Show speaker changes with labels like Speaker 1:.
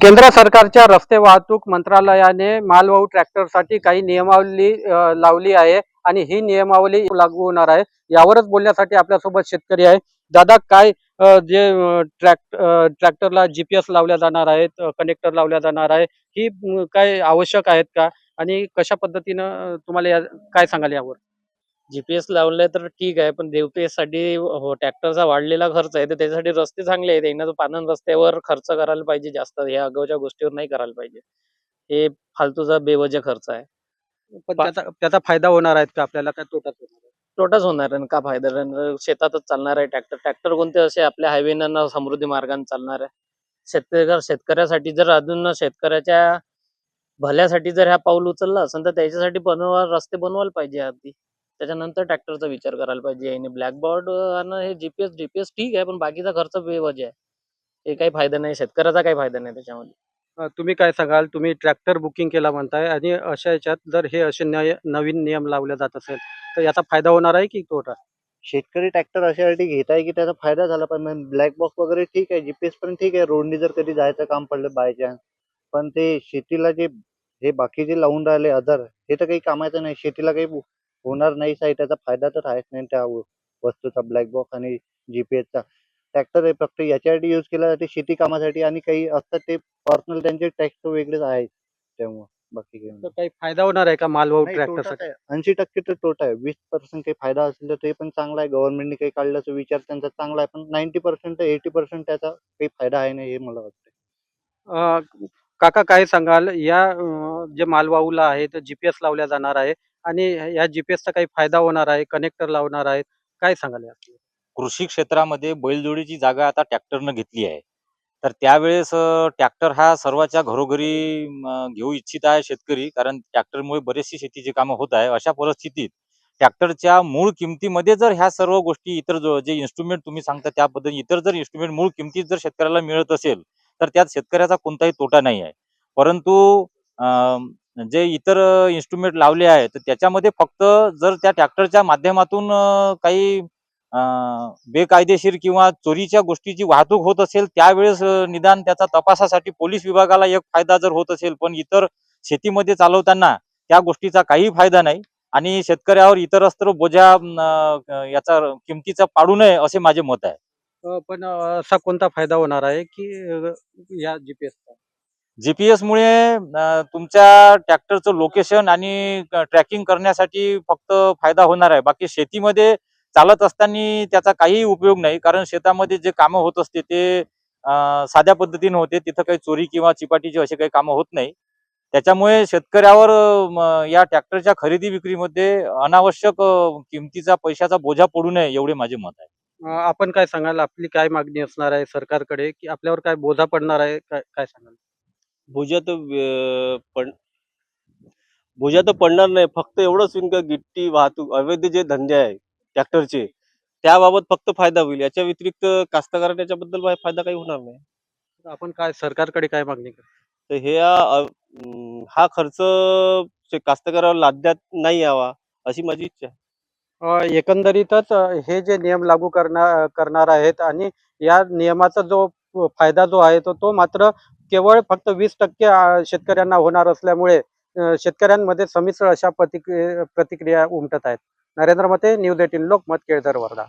Speaker 1: केंद्र सरकारच्या रस्ते वाहतूक मंत्रालयाने मालवाहू ट्रॅक्टरसाठी काही नियमावली लावली आहे आणि ही नियमावली लागू होणार आहे. यावरच बोलण्यासाठी आपल्यासोबत शेतकरी आहे. दादा काय जे ट्रॅक्ट ट्रॅक्टरला जी ट्रॅक्टरला जीपीएस लावल्या जाणार आहेत कनेक्टर लावल्या जाणार आहे ही काय आवश्यक आहेत का? आणि कशा पद्धतीनं तुम्हाला या काय सांगाल यावर?
Speaker 2: जीपीएस लावलंय तर ठीक आहे पण जीपीएससाठी हो, ट्रॅक्टरचा वाढलेला खर्च आहे तर त्याच्यासाठी रस्ते चांगले आहेत. एकदा पानन रस्त्यावर खर्च करायला पाहिजे जास्त. ह्या अगाऊच्या गोष्टीवर नाही करायला पाहिजे. हे फालतूचा बेवजह खर्च आहे.
Speaker 1: पण
Speaker 2: पा-
Speaker 1: त्याचा त्याचा फायदा होणार आहेत का? आपल्याला काय तोटाच होणार आहे?
Speaker 2: तोटाच होणार आहे. का फायदा राहणार? शेतातच चालणार आहे ट्रॅक्टर. ट्रॅक्टर कोणते? असे आपल्या हायवेना समृद्धी मार्गाने चालणार आहे. शेतकरी शेतकऱ्यासाठी जर अजून शेतकऱ्याच्या भल्यासाठी जर ह्या पाऊल उचललं असेल तर त्याच्यासाठी बनवा रस्ते बनवायला पाहिजे आधी. त्याच्यानंतर ट्रॅक्टरचा विचार करायला पाहिजे. आणि ब्लॅकबोर्ड आणि हे जीपीएस जीपीएस ठीक आहे पण बाकीचा खर्च बेवजह आहे. हे काही फायदा नाही शेतकऱ्याचा काही फायदा नाही त्याच्यामध्ये.
Speaker 1: अ, तुम्ही काय सांगाल? तुम्ही ट्रॅक्टर बुकिंग केला म्हणताय आणि अशा याच्यात जर हे असे नय- नवीन नियम लावले जात असेल तर याचा फायदा होणार आहे की तोटा?
Speaker 3: शेतकरी ट्रॅक्टर अशासाठी घेत आहे की त्याचा फायदा झाला पाहिजे ब्लॅक बॉक्स वगैरे ठीक आहे जीपीएस पण ठीक आहे रोडनी जर कधी जायचं काम पडलं बाय चान्स पण ते शेतीला जे हे बाकीचे लावून राहिले अदर हे तर काही कामाचं नाही. शेतीला काही होणार नाही आहे त्याचा फायदा तर आहेच नाही त्या वस्तूचा ब्लॅक बॉक्स आणि जीपीएसचा ट्रॅक्टर हे फक्त याच्यासाठी यूज केला जाते शेती कामासाठी आणि काही असतात ते पर्सनल त्यांचे टॅक्स वेगळेच आहेत त्यामुळे. बाकी काही नाही.
Speaker 1: तर काही फायदा होणार आहे का मालवाहू ट्रॅक्टरसाठी
Speaker 3: ऐंशी टक्के तर तोटा आहे. वीस पर्सेंट काही फायदा असेल तर ते पण चांगला आहे. गव्हर्नमेंटने काही काढल्याचा विचार त्यांचा चांगला आहे. पण नाईन्टी पर्सेंट एटी पर्सेंट त्याचा काही फायदा आहे नाही हे मला वाटतं
Speaker 1: अ, काका काय सांगाल? या अ, जे मालवाहूला आहे तर जीपीएस लावल्या जाणार आहे. आणि या जीपीएसचा काही फायदा होणार आहे कनेक्टर लावणार आहेत काय सांगाल यात?
Speaker 4: कृषी क्षेत्रामध्ये बैलजोडीची जागा आता ट्रॅक्टरनं घेतली आहे. तर त्यावेळेस ट्रॅक्टर हा सर्वांच्या घरोघरी घेऊ इच्छित आहे शेतकरी कारण ट्रॅक्टरमुळे बरेचशी शेतीची कामं होत आहे. अशा परिस्थितीत ट्रॅक्टरच्या मूळ किमतीमध्ये जर ह्या सर्व गोष्टी इतर जो जे इन्स्ट्रुमेंट तुम्ही सांगता त्या पद्धतीने इतर जर इन्स्ट्रुमेंट मूळ किमतीत जर शेतकऱ्याला मिळत असेल तर त्यात शेतकऱ्याचा कोणताही तोटा नाही आहे. परंतु अं, जे इतर इन्स्ट्रुमेंट लावले आहे तर त्याच्यामध्ये फक्त जर त्या ट्रॅक्टरच्या माध्यमातून काही बेकायदेशीर किंवा चोरीच्या गोष्टीची वाहतूक होत असेल त्यावेळेस निदान त्याचा तपासासाठी पोलीस विभागाला एक फायदा जर होत असेल पण इतर शेतीमध्ये चालवताना त्या गोष्टीचा काही फायदा नाही आणि शेतकऱ्यावर इतरत्र बोजा याचा किमतीचा पाडू नये असे माझे मत आहे.
Speaker 1: पण असा कोणता फायदा होणार आहे की या जीपीएस
Speaker 4: जीपीएस मुळे तुमच्या ट्रॅक्टरचं लोकेशन आणि ट्रॅकिंग करण्यासाठी फक्त फायदा होणार आहे. बाकी शेतीमध्ये चालत असताना त्याचा काही उपयोग नाही. कारण शेतामध्ये जे कामं होत असते ते साध्या पद्धतीने होते. तिथं काही चोरी किंवा चिपाटीची असे काही कामं होत नाही. त्याच्यामुळे शेतकऱ्यावर या ट्रॅक्टरच्या खरेदी विक्रीमध्ये अनावश्यक किमतीचा पैशाचा बोजा पडू नये एवढे माझे मत आहे.
Speaker 1: आपण काय सांगाल? आपली काय मागणी असणार आहे सरकारकडे? की आपल्यावर काय बोजा पडणार आहे? काय काय सांगाल?
Speaker 5: भुजा तर पड भुजा तर पडणार नाही. फक्त एवढंच होईन का गिट्टी वाहतूक अवैध जे धंदे आहे ट्रॅक्टरचे त्याबाबत फक्त फायदा होईल. याच्या व्यतिरिक्त कास्तकार त्याच्याबद्दल काही फायदा काही होणार नाही.
Speaker 1: आपण काय सरकारकडे काय मागणी
Speaker 5: तर हे हा खर्च कास्तकारावर लादण्यात नाही यावा अशी माझी इच्छा आहे.
Speaker 1: एकंदरीतच हे जे नियम लागू करणार करणार आहेत आणि या नियमाचा जो फायदा जो आहे तो तो मात्र केवळ फक्त वीस टक्के शेतकऱ्यांना होणार असल्यामुळे शेतकऱ्यांमध्ये समिश्र अशा प्रतिक्रिया प्रतिक्रिया उमटत आहेत. Narendra Mate news eighteen Lokmat Kelzar Wardha.